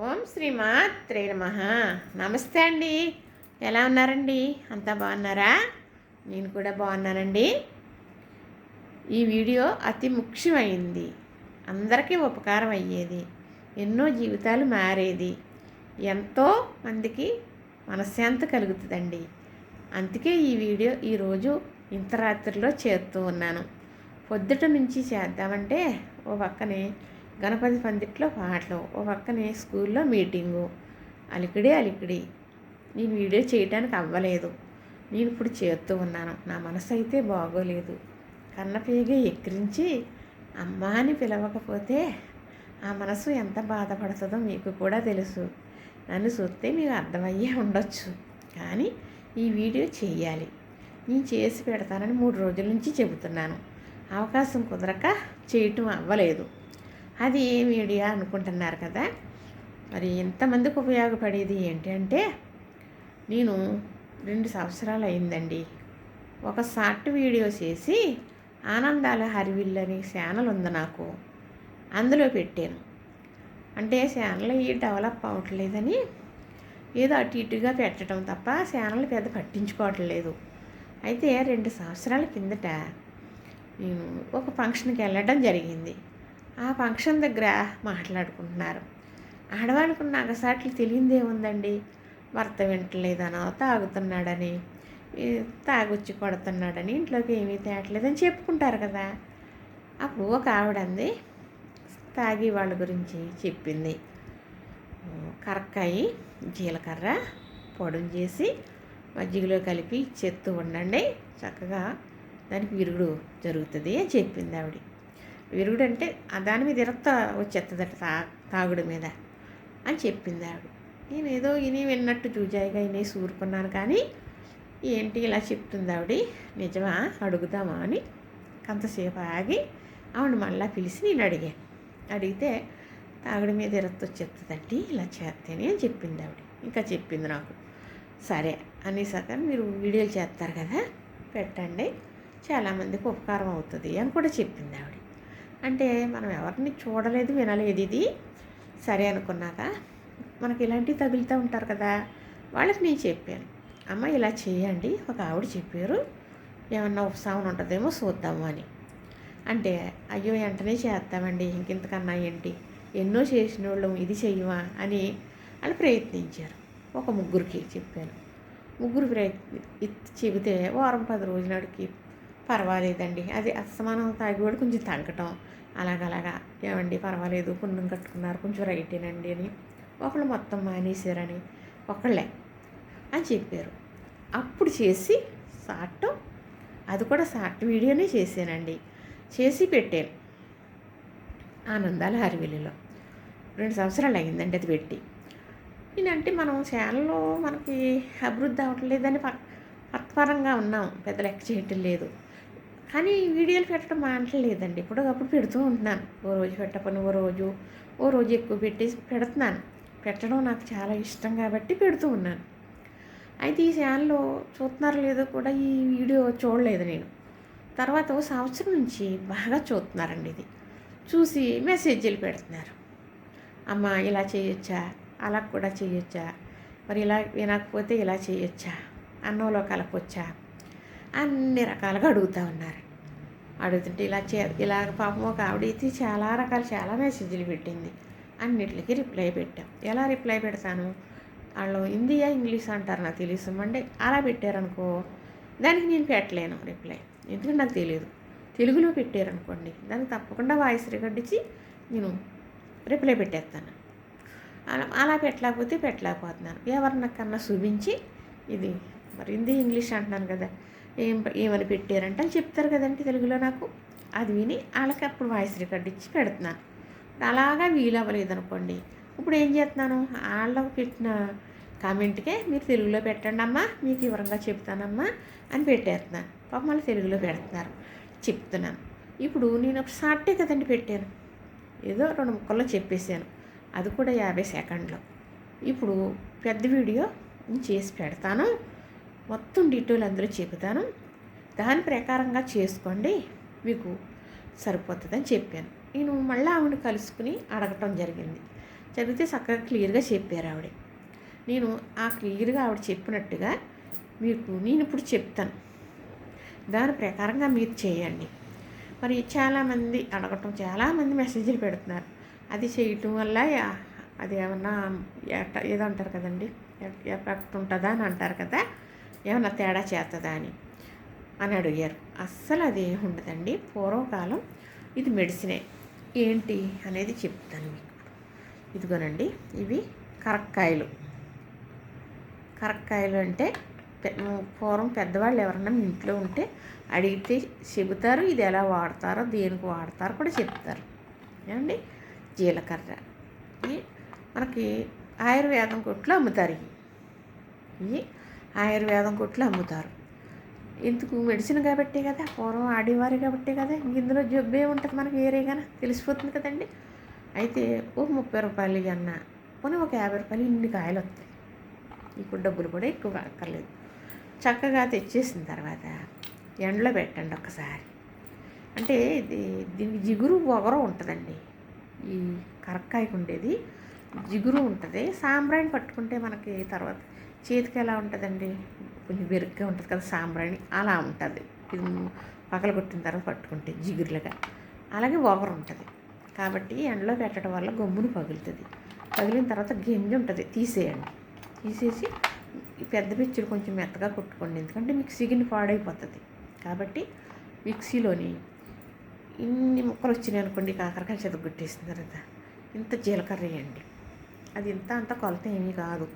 ఓం శ్రీమాత్రే నమ. నమస్తే అండి. ఎలా ఉన్నారండి? అంతా బాగున్నారా? నేను కూడా బాగున్నానండి. ఈ వీడియో అతి ముఖ్యమైంది. అందరికీ ఉపకారం అయ్యేది. ఎన్నో జీవితాలు మారేది. ఎంతో మందికి మనశ్శాంతి కలుగుతుందండి. అందుకే ఈ వీడియో ఈరోజు ఇంత రాత్రిలో చేస్తూ ఉన్నాను. పొద్దుట నుంచి చేద్దామంటే ఓ పక్కనే గణపతి పందిట్లో పాటలు. ఓ పక్కనే స్కూల్లో మీటింగు. అలికిడి అలికిడి. నేను వీడియో చేయడానికి అవ్వలేదు. నేను ఇప్పుడు చేస్తూ ఉన్నాను. నా మనసు అయితే బాగోలేదు. కన్నపేగే ఎక్కిరించి అమ్మ అని పిలవకపోతే ఆ మనసు ఎంత బాధపడుతుందో మీకు కూడా తెలుసు. నన్ను చూస్తే మీకు అర్థమయ్యే ఉండొచ్చు. కానీ ఈ వీడియో చేయాలి. నేను చేసి పెడతానని మూడు రోజుల నుంచి చెబుతున్నాను. అవకాశం కుదరక చేయటం అవ్వలేదు. అది ఏ మీడియా అనుకుంటున్నారు కదా? మరి ఎంతమందికి ఉపయోగపడేది ఏంటి అంటే నేను రెండు సంవత్సరాలు అయిందండి. ఒక షార్ట్ వీడియో చేసి ఆనందాల హరివిల్ అని ఛానల్ ఉంది నాకు. అందులో పెట్టాను. అంటే ఛానల్ ఈ డెవలప్ అవ్వట్లేదని ఏదో అటు ఇటుగా పెట్టడం తప్ప ఛానల్ పెద్ద పట్టించుకోవట్లేదు అయితే రెండు సంవత్సరాల కిందట నేను ఒక ఫంక్షన్కి వెళ్ళడం జరిగింది. ఆ ఫంక్షన్ దగ్గర మాట్లాడుకుంటున్నారు. ఆడవాళ్ళకు నగసాట్లు తెలియదేముందండి? భర్త వింటలేదనో తాగుతున్నాడని తాగొచ్చి కొడుతున్నాడని ఇంట్లోకి ఏమీ తేటలేదని చెప్పుకుంటారు కదా. అప్పుడు ఒక ఆవిడ అంది తాగి వాళ్ళ గురించి చెప్పింది. కరక్కాయి జీలకర్ర పొడుం చేసి మజ్జిగలో కలిపి చెత్తూ ఉండండి చక్కగా దానికి విరుగుడు జరుగుతుంది అని చెప్పింది ఆవిడ. విరుగుడు అంటే దాని మీద ఇరత్త వచ్చేస్తుందట తా తాగుడు మీద అని చెప్పింది ఆవిడ. నేను ఏదో ఇని విన్నట్టు చూజాయిగా ఇని సూరుకున్నాను కానీ ఏంటి ఇలా చెప్తుంది ఆవిడ? నిజమా? అడుగుదామా అని కొంతసేపు ఆగి ఆవిడ మళ్ళీ పిలిచి నేను అడిగాను. అడిగితే తాగుడు మీద ఇరత్తు వచ్చేస్తుందండి ఇలా చేస్తేనే అని చెప్పింది ఆవిడ. ఇంకా చెప్పింది నాకు సరే అనేసాక మీరు వీడియోలు చేస్తారు కదా పెట్టండి చాలామందికి ఉపకారం అవుతుంది అని కూడా చెప్పింది ఆవిడ. అంటే మనం ఎవరిని చూడలేదు వినలేదు ఇది. సరే అనుకున్నాక మనకి ఇలాంటివి తగులుతూ ఉంటారు కదా. వాళ్ళకి నేను చెప్పాను. అమ్మ ఇలా చేయండి. ఒక ఆవిడ చెప్పారు. ఏమన్నా ఉపశమనం ఉంటుందేమో చూద్దాము అని. అంటే అయ్యో వెంటనే చేస్తామండి. ఇంకెంతకన్నా ఏంటి? ఎన్నో చేసిన వాళ్ళం ఇది చెయ్యమా? అని వాళ్ళు ప్రయత్నించారు. ఒక ముగ్గురికి చెప్పాను. ముగ్గురు ప్రయత్ని చెబితే వారం పది రోజులకి పర్వాలేదండి. అది అస్తమానం తాగివాడు కొంచెం తగ్గటం. అలాగలాగా ఏమండి పర్వాలేదు పుణ్యం కట్టుకున్నారు కొంచెం రైటేనండి అని ఒకళ్ళు మొత్తం మానేశారని ఒకళ్ళే అని చెప్పారు. అప్పుడు చేసి షార్ట్ అది కూడా షార్ట్ వీడియోనే చేశానండి. చేసి పెట్టాను ఆనందాల హరివిల్లులో రెండు సంవత్సరాలు అయిందండి అది పెట్టి. నేనంటే మనం ఛానల్లో మనకి అభివృద్ధి అవ్వట్లేదని పత్పరంగా ఉన్నాం. పెద్ద లెక్క చేయటం లేదు. కానీ వీడియోలు పెట్టడం మానట్లేదండి. ఇప్పుడు అప్పుడు పెడుతూ ఉంటున్నాను. ఓ రోజు పెట్టపని ఓ రోజు ఓ రోజు ఎక్కువ పెట్టేసి పెడుతున్నాను. పెట్టడం నాకు చాలా ఇష్టం కాబట్టి పెడుతూ ఉన్నాను. అయితే ఈ ఛానల్లో చూస్తున్నారో లేదో కూడా ఈ వీడియో చూడలేదు నేను. తర్వాత ఓ సంవత్సరం నుంచి బాగా చూస్తున్నారండి ఇది. చూసి మెసేజ్లు పెడుతున్నారు. అమ్మ ఇలా చేయొచ్చా? అలా కూడా చేయొచ్చా? మరి ఇలా వినకపోతే ఇలా చేయొచ్చా? అన్నంలో కలపొచ్చా? అన్ని రకాలుగా అడుగుతూ ఉన్నారు. అడుగుతుంటే ఇలా చే ఇలా పాపం ఒక ఆవిడ ఇది చాలా రకాల చాలా మెసేజ్లు పెట్టింది. అన్నిటికి రిప్లై పెట్టాం. ఎలా రిప్లై పెడతాను? వాళ్ళు హిందీయా ఇంగ్లీష్ అంటారు నాకు తెలుసు. అంటే అలా పెట్టారనుకో దానికి నేను పెట్టలేను రిప్లై ఎందుకంటే నాకు తెలియదు. తెలుగులో పెట్టారనుకోండి దానికి తప్పకుండా వాయిస్ రికార్డ్ ఇచ్చి నేను రిప్లై పెట్టేస్తాను. అలా అలా పెట్టలేకపోతే పెట్టలేకపోతున్నాను. ఎవరినకన్నా చూపించి ఇది మరి హిందీ ఇంగ్లీష్ అంటున్నాను కదా ఏం ఏమని పెట్టారంటే అని చెప్తారు కదండి తెలుగులో నాకు. అది విని వాళ్ళకి అప్పుడు వాయిస్ రికార్డ్ ఇచ్చి పెడుతున్నాను అలాగా వీలు అవ్వలేదు అనుకోండి ఇప్పుడు ఏం చేస్తున్నాను? వాళ్ళకి పెట్టిన కామెంట్కే మీరు తెలుగులో పెట్టండి అమ్మా మీకు వివరంగా చెప్తానమ్మా అని పెట్టేస్తున్నాను పాప మళ్ళీ తెలుగులో పెడుతున్నారు. చెప్తున్నాను. ఇప్పుడు నేను ఒక షార్టే కదండి పెట్టాను. ఏదో రెండు ముక్కల్లో చెప్పేశాను. అది కూడా యాభై సెకండ్లో. ఇప్పుడు పెద్ద వీడియో చేసి పెడతాను. మొత్తం డీటెయిల్ అందులో చెబుతాను. దాని ప్రకారంగా చేసుకోండి. మీకు సరిపోతుందని చెప్పాను. నేను మళ్ళీ ఆవిడ కలుసుకుని అడగటం జరిగింది. చదివితే చక్కగా క్లియర్గా చెప్పారు ఆవిడ. నేను ఆ క్లియర్గా ఆవిడ చెప్పినట్టుగా మీకు నేను ఇప్పుడు చెప్తాను. దాని ప్రకారంగా మీరు చేయండి. మరి చాలామంది అడగటం చాలామంది మెసేజ్లు పెడుతున్నారు. అది చేయటం వల్ల అది ఏమన్నా ఎట్ట ఏదో అంటారు కదండి ఎఫెక్ట్ ఉంటుందా అని అంటారు కదా? ఏమన్నా తేడా చేస్తుందా అని? అని అడిగారు. అస్సలు అది ఏమి ఉండదండి. పూర్వకాలం ఇది మెడిసినే. ఏంటి అనేది చెప్తాను మీకు. ఇదిగోనండి ఇవి కరక్కాయలు. కరక్కాయలు అంటే పూర్వం పెద్దవాళ్ళు ఎవరన్నా మీ ఇంట్లో ఉంటే అడిగితే చెబుతారు ఇది ఎలా వాడతారో దేనికి వాడతారో కూడా చెప్తారు. ఏమండి? జీలకర్ర. మనకి ఆయుర్వేదం కొట్లో అమ్ముతారు ఇవి. ఆయుర్వేదం కొట్లు అమ్ముతారు. ఎందుకు మెడిసిన్ కాబట్టే కదా పూర్వం ఆడేవారు కాబట్టే కదా ఇందులో జబ్బే ఉంటుంది మనకి వేరేగానే తెలిసిపోతుంది కదండి. అయితే ఓ ముప్పై రూపాయలు అన్న పోనీ ఒక యాభై రూపాయలు ఇన్ని కాయలు వస్తాయి. ఇప్పుడు డబ్బులు కూడా ఎక్కువ అక్కర్లేదు. చక్కగా తెచ్చేసిన తర్వాత ఎండలో పెట్టండి ఒకసారి అంటే ఇది దీనికి జిగురు ఒగరు ఉంటుందండి. ఈ కరక్కాయకు ఉండేది. జిగురు ఉంటుంది. సాంబ్రాణి పట్టుకుంటే మనకి తర్వాత చేతికి ఎలా ఉంటుందండి? కొంచెం బెరుగ్గా ఉంటుంది కదా సాంబ్రాణి అలా ఉంటుంది. ఇది పగల కొట్టిన తర్వాత పట్టుకుంటే జిగురులుగా. అలాగే ఓవర్ ఉంటుంది. కాబట్టి ఎండలో పెట్టడం వల్ల గమ్మును పగులుతుంది. పగిలిన తర్వాత గింజ ఉంటుంది తీసేయండి. తీసేసి పెద్ద పిచ్చుడు కొంచెం మెత్తగా కొట్టుకోండి. ఎందుకంటే మిక్సీగిని పాడైపోతుంది. కాబట్టి మిక్సీలోని ఇన్ని ముక్కలు వచ్చినాయి అనుకోండి కాకరకాయ చెదగొట్టేసిన తర్వాత ఇంత జీలకర్ర వేయండి. అది ఇంత అంత కొలత ఏమీ కాదు.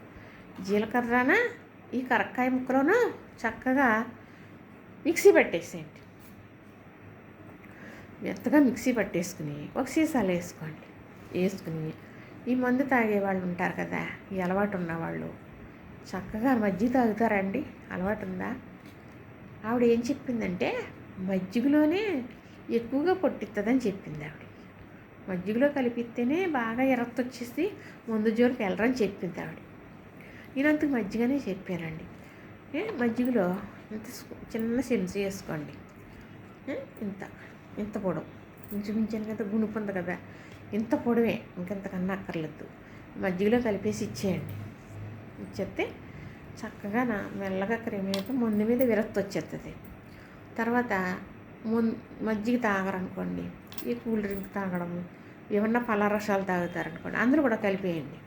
జీలకర్రన? ఈ కరక్కాయ ముక్కలోనూ చక్కగా మిక్సీ పెట్టేసేయండి. మెత్తగా మిక్సీ పట్టేసుకుని ఒక సీసాలు వేసుకోండి. వేసుకుని ఈ మందు తాగే వాళ్ళు ఉంటారు కదా ఈ అలవాటు ఉన్నవాళ్ళు చక్కగా మజ్జిగ తాగుతారండి. అలవాటు ఉందా? ఆవిడ ఏం చెప్పిందంటే మజ్జిగలోనే ఎక్కువగా పొట్టిస్తుందని చెప్పింది ఆవిడ. మజ్జిగలో కలిపిస్తేనే బాగా ఎరత్తు వచ్చేసి ముందు జోలికి వెళ్ళరని చెప్పింది ఆవిడ. నేను అంతకు మజ్జిగనే చెప్పానండి. మజ్జిగలో ఇంత చిన్న సెన్స్ వేసుకోండి. ఇంత ఇంత పొడవు. ఇంచుమించాను కదా గుణుపు ఉంది కదా ఇంత పొడవే ఇంకెంతకన్నా అక్కర్లేదు. మజ్జిగలో కలిపేసి ఇచ్చేయండి. ఇచ్చేస్తే చక్కగా నా మెల్లగా క్రమేపీ ముందు మీద విరక్తి వచ్చేస్తుంది తర్వాత మొన్ మజ్జిగ తాగరనుకోండి ఈ కూల్ డ్రింక్ తాగడము ఏమన్నా పలారసాలు తాగుతారనుకోండి అందరూ కూడా కలిపేయండి.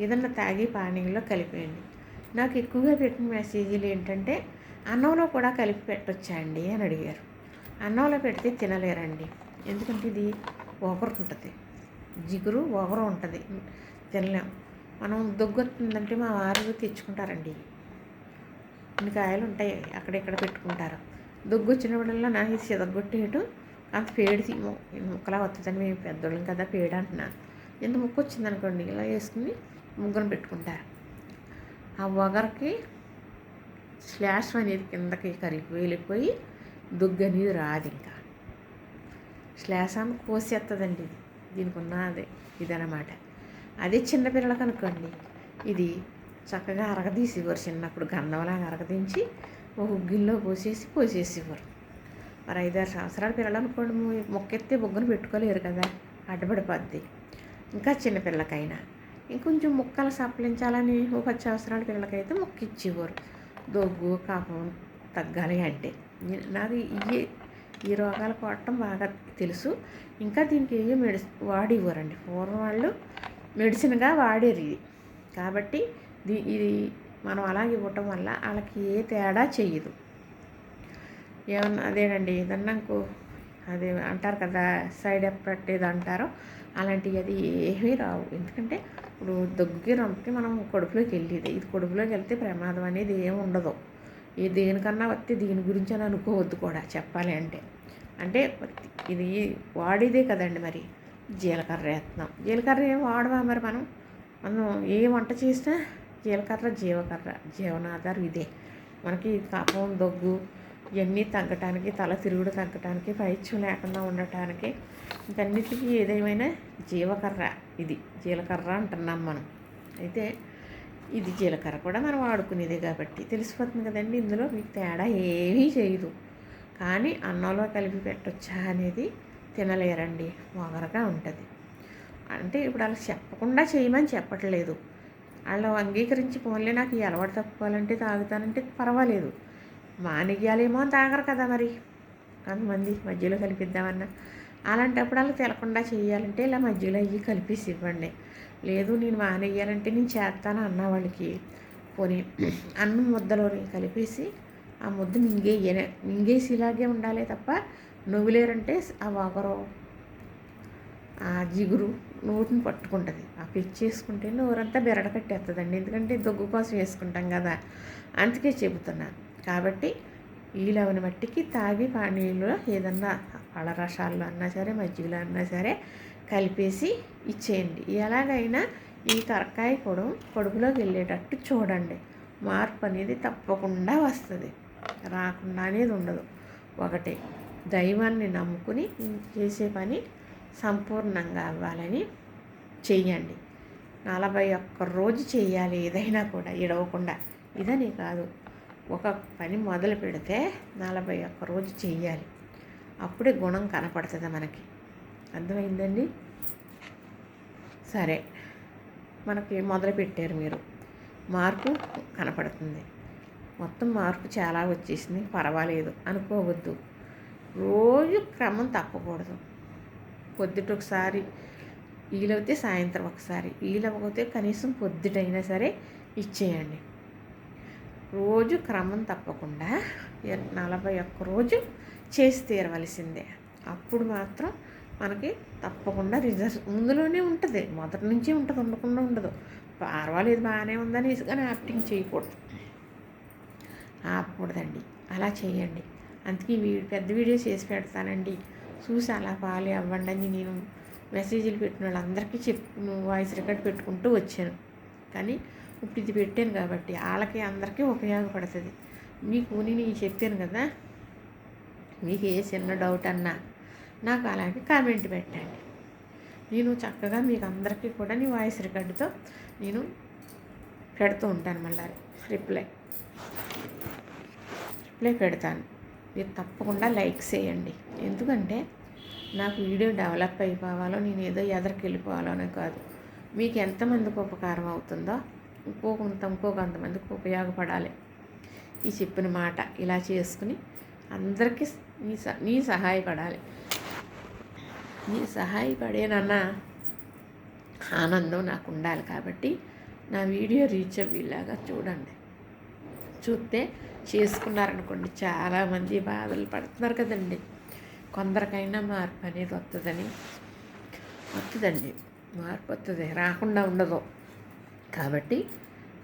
ఏదన్నా తాగి పానీయంలో కలిపేయండి. నాకు ఎక్కువగా పెట్టిన మెసేజీలు ఏంటంటే అన్నంలో కూడా కలిపి పెట్టొచ్చా అండి అని అడిగారు. అన్నంలో పెడితే తినలేరండి. ఎందుకంటే ఇది ఓగరు ఉంటుంది. జిగురు ఓగరు ఉంటుంది. తినలేం. మనం దగ్గు వస్తుందంటే మా వారు తెచ్చుకుంటారండి. ఇన్ని కాయలు ఉంటాయి అక్కడెక్కడ పెట్టుకుంటారు. దగ్గు వచ్చినప్పుడల్లా నాకు ఇది సిదగొట్టేయటం అంత పేడి ము- ముక్కలా వస్తుందని మేము పెద్దోళ్ళం కదా పేడ అంటున్నాను ఎంత ముక్క వచ్చిందనుకోండి ఇలా వేసుకుని ముగ్గురు పెట్టుకుంటారు. ఆ వగరకి శ్లాష్ అనేది కిందకి కరిగి వెళ్ళిపోయి దుగ్గు అనేది రాదు ఇంకా. శ్లాసాన్ని కోసేస్తుందండి ఇది. దీనికి ఉన్న అదే ఇదనమాట అదే చిన్నపిల్లలకు అనుకోండి. ఇది చక్కగా అరగదీసేవారు చిన్నప్పుడు గంధంలాగా అరగదించి ఒక గిన్నెలో పోసేసి పోసేసేవారు మరి ఐదారు సంవత్సరాల పిల్లలు అనుకోండి. మొక్కెత్తే బొగ్గును పెట్టుకోలేరు కదా. అడ్డపడిపోద్ది. ఇంకా చిన్నపిల్లకైనా ఇంకొంచెం ముక్కలు సప్పలించాలని ఒక పది సంవత్సరాల పిల్లలకైతే మొక్క ఇచ్చేవారు దగ్గు కాపం తగ్గాలి అంటే. నాకు ఈ ఈ రోగాలు కొట్టడం బాగా తెలుసు. ఇంకా దీనికి ఏవి మెడిసిన్ వాడివ్వరండి పూర్వం వాళ్ళు మెడిసిన్గా వాడేరు ఇది. కాబట్టి దీ ఇది మనం అలా ఇవ్వటం వల్ల వాళ్ళకి ఏ తేడా చేయదు ఏమన్నా అదేనండి ఏదన్నా ఇంకో అదే అంటారు కదా సైడ్ ఎఫెక్ట్ ఏదో అంటారో అలాంటివి అది ఏమీ రావు. ఎందుకంటే ఇప్పుడు దగ్గుకి రంపుకి మనం కడుపులోకి వెళ్ళేది. ఇది కడుపులోకి వెళ్తే ప్రమాదం అనేది ఏమి ఉండదు. ఈ దేనికన్నా వస్తే దీని గురించి అని అనుకోవద్దు కూడా చెప్పాలి అంటే. అంటే ఇది వాడేదే కదండి మరి జీలకర్ర వేస్తున్నాం జీలకర్ర ఏం వాడవా మరి మనం? మనం ఏ వంట చేసినా జీలకర్ర జీవకర్ర జీవనాధారం ఇదే. మనకి కాపం దగ్గు ఇవన్నీ తగ్గటానికి తల తిరుగుడు తగ్గటానికి పైత్యం లేకుండా ఉండటానికి ఇంకన్నిటికీ ఏదేమైనా జీవకర్ర ఇది. జీలకర్ర అంటున్నాం మనం. అయితే ఇది జీలకర్ర కూడా మనం వాడుకునేదే కాబట్టి తెలిసిపోతుంది కదండి ఇందులో. మీకు తేడా ఏమీ చేయదు. కానీ అన్నంలో కలిపి పెట్టొచ్చా అనేది తినలేరండి. మొగరగా ఉంటుంది. అంటే ఇప్పుడు అలా చెప్పకుండా చేయమని చెప్పట్లేదు. వాళ్ళు అంగీకరించి పోన్లే నాకు ఈ అలవాటు తప్పుకోవాలంటే తాగుతానంటే పర్వాలేదు. మానేయాలేమో అని తాగరు కదా మరి. కొంతమంది మధ్యలో కలిపిద్దామన్నా. అలాంటప్పుడు వాళ్ళు తెలకుండా చేయాలంటే ఇలా మధ్యలో అయ్యి కలిపేసి ఇవ్వండి. లేదు నేను మానేయాలంటే నేను చేస్తాను అన్న వాళ్ళకి. పోనీ అన్నం ముద్దలోని కలిపేసి ఆ ముద్ద మింగేయనే మింగేసి ఇలాగే ఉండాలి తప్ప నువ్వులేరంటే ఆ వగరు ఆ జిగురు నోటిని పట్టుకుంటుంది. ఆ పిచ్చేసుకుంటే నోరంతా బెరడ కట్టేస్తుందండి ఎందుకంటే దొగ్గు కోసం వేసుకుంటాం కదా. అందుకే చెబుతున్నాను కాబట్టి వీలవని మట్టికి తాగి పానీయంలో ఏదన్నా పళ్ళ రసాల్లో అన్నా సరే మజ్జిగలో అన్నా సరే కలిపేసి ఇచ్చేయండి. ఎలాగైనా ఈ కరకాయ పొడం పొడుపులోకి వెళ్ళేటట్టు చూడండి. మార్పు అనేది తప్పకుండా వస్తుంది. రాకుండా అనేది ఉండదు. ఒకటే దైవాన్ని నమ్ముకుని చేసే పని సంపూర్ణంగా అవ్వాలని చెయ్యండి. నలభై ఒక్క రోజు చేయాలి ఏదైనా కూడా ఇడవకుండా ఇదని కాదు. ఒక పని మొదలు పెడితే నలభై ఒక్క రోజు చెయ్యాలి. అప్పుడే గుణం కనపడుతుంది మనకి. అర్థమైందండి? సరే. మనకి మొదలు పెట్టారు మీరు. మార్పు కనపడుతుంది. మొత్తం మార్పు చాలా వచ్చేసింది. పర్వాలేదు. అనుకోవద్దు. రోజు క్రమం తప్పకూడదు. పొద్దుట ఒకసారి వీలవుతే సాయంత్రం ఒకసారి వీలవ్వకపోతే కనీసం పొద్దుటైనా సరే ఇచ్చేయండి. రోజు క్రమం తప్పకుండా నలభై ఒక్క రోజు చేసి తీరవలసిందే. అప్పుడు మాత్రం మనకి తప్పకుండా రిజల్ట్ ముందులోనే ఉంటుంది. మొదటి నుంచి ఉంటుంది ఉండకుండా ఉండదు. పర్వాలేదు బాగానే ఉందని కానీ యాక్టింగ్ చేయకూడదు. ఆపకూడదండి. అలా చేయండి. అందుకే వీడి పెద్ద వీడియో చేసి పెడతానండి. చూసి అలా పాలి అవ్వండి అని నేను మెసేజ్లు పెట్టిన వాళ్ళందరికీ చెప్పు వాయిస్ రికార్డ్ పెట్టుకుంటూ వచ్చాను. కానీ ఇప్పుడు ఇది పెట్టాను కాబట్టి వాళ్ళకి అందరికీ ఉపయోగపడుతుంది. మీకు నేను చెప్పాను కదా మీకు ఏ చిన్న డౌట్ అన్నా నాకు అలాగే కామెంట్ పెట్టండి. నేను చక్కగా మీకు అందరికీ కూడా నీ వాయిస్ రికార్డుతో నేను పెడుతూ ఉంటాను మళ్ళీ రిప్లై రిప్లై పెడతాను. మీరు తప్పకుండా లైక్ చేయండి. ఎందుకంటే నాకు వీడియో డెవలప్ అయిపోవాలో నేను ఏదో ఎదరికి వెళ్ళిపోవాలో అని కాదు. మీకు ఎంతమందికి ఉపకారం అవుతుందో ఇంకో కొంత ఇంకో కొంతమందికి ఉపయోగపడాలి. ఈ చెప్పిన మాట ఇలా చేసుకుని అందరికీ నీ స నీ సహాయపడాలి. నీ సహాయపడేనన్న ఆనందం నాకు ఉండాలి కాబట్టి నా వీడియో రీచ్ అయ్యేలాగా చూడండి. చూస్తే చేసుకున్నారనుకోండి చాలామంది బాధలు పడుతున్నారు కదండి. కొందరికైనా మార్పు అనేది వస్తుందని వస్తుందండి మార్పు వస్తుంది రాకుండా ఉండదు. కాబట్టి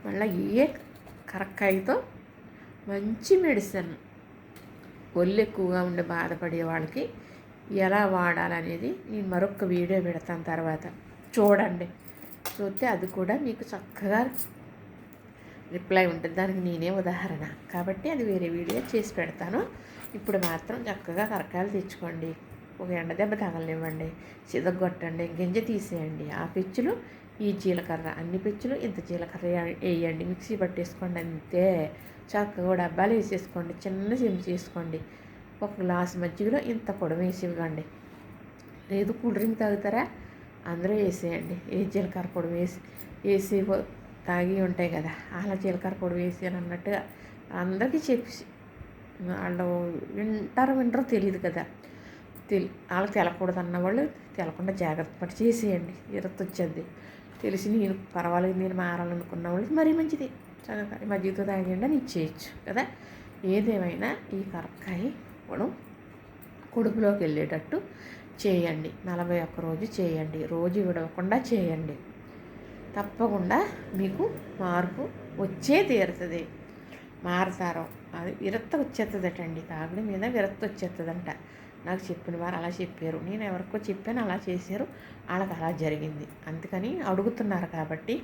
మళ్ళీ ఏ కరక్కాయతో మంచి మెడిసిన్ ఒళ్ళు ఎక్కువగా ఉండి బాధపడే వాళ్ళకి ఎలా వాడాలనేది నేను మరొక వీడియో పెడతాను తర్వాత. చూడండి. చూస్తే అది కూడా మీకు చక్కగా రిప్లై ఉంటుంది. దానికి నేనే ఉదాహరణ. కాబట్టి అది వేరే వీడియో చేసి పెడతాను. ఇప్పుడు మాత్రం చక్కగా కరకాయలు తెచ్చుకోండి. ఒక ఎండ దెబ్బ తగలనివ్వండి చిదగొట్టండి గింజ తీసేయండి. ఆ పిచ్చులు ఈ జీలకర్ర అన్ని పిచ్చులు ఇంత జీలకర్ర వేయండి మిక్సీ పట్టేసుకోండి అంతే. చక్కగా డబ్బాలు వేసేసుకోండి చిన్న చెంచు చేసుకోండి. ఒక గ్లాస్ మజ్జిగలో ఇంత పొడి వేసి ఇవ్వండి లేదు కూల్ డ్రింక్ తాగుతారా? అందరూ వేసేయండి. ఏ జీలకర్ర పొడి వేసి వేసి తాగి ఉంటాయి కదా అలా జీలకర్ర పొడి వేసి అని అన్నట్టుగా అందరికీ చెప్పి వాళ్ళు వింటారో వింటారో తెలియదు కదా. తెలి వాళ్ళకి తెలకూడదు అన్న వాళ్ళు తెలకుండా జాగ్రత్త పడి చేసేయండి. ఇరత్ వచ్చేది తెలిసి నేను పర్వాలేదు నేను మారాలనుకున్న వాళ్ళకి మరీ మంచిది. చక్కగా మజ్జిగతో తాగండి అని ఇచ్చేయచ్చు కదా? ఏదేమైనా ఈ కరక్కాయ మనం కొడుకులోకి వెళ్ళేటట్టు చేయండి. నలభై ఒక్క రోజు చేయండి. రోజు విడవకుండా చేయండి. తప్పకుండా మీకు మార్పు వచ్చే తీరుతుంది. మారతారు. అది విరక్త వచ్చేస్తుందటండి తాగుడు మీద విరక్త వచ్చేస్తుందంట నాకు చెప్పిన వారు అలా చెప్పారు. నేను ఎవరికో చెప్పాను అలా చేశారు. వాళ్ళకి అలా జరిగింది. అందుకని అడుగుతున్నారు కాబట్టి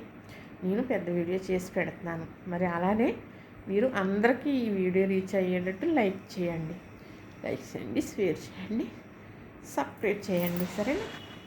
నేను పెద్ద వీడియో చేసి పెడుతున్నాను. మరి అలానే మీరు అందరికీ ఈ వీడియో రీచ్ అయ్యేటట్టు లైక్ చేయండి. లైక్ చేయండి షేర్ చేయండి సబ్స్క్రైబ్ చేయండి. సరేనా?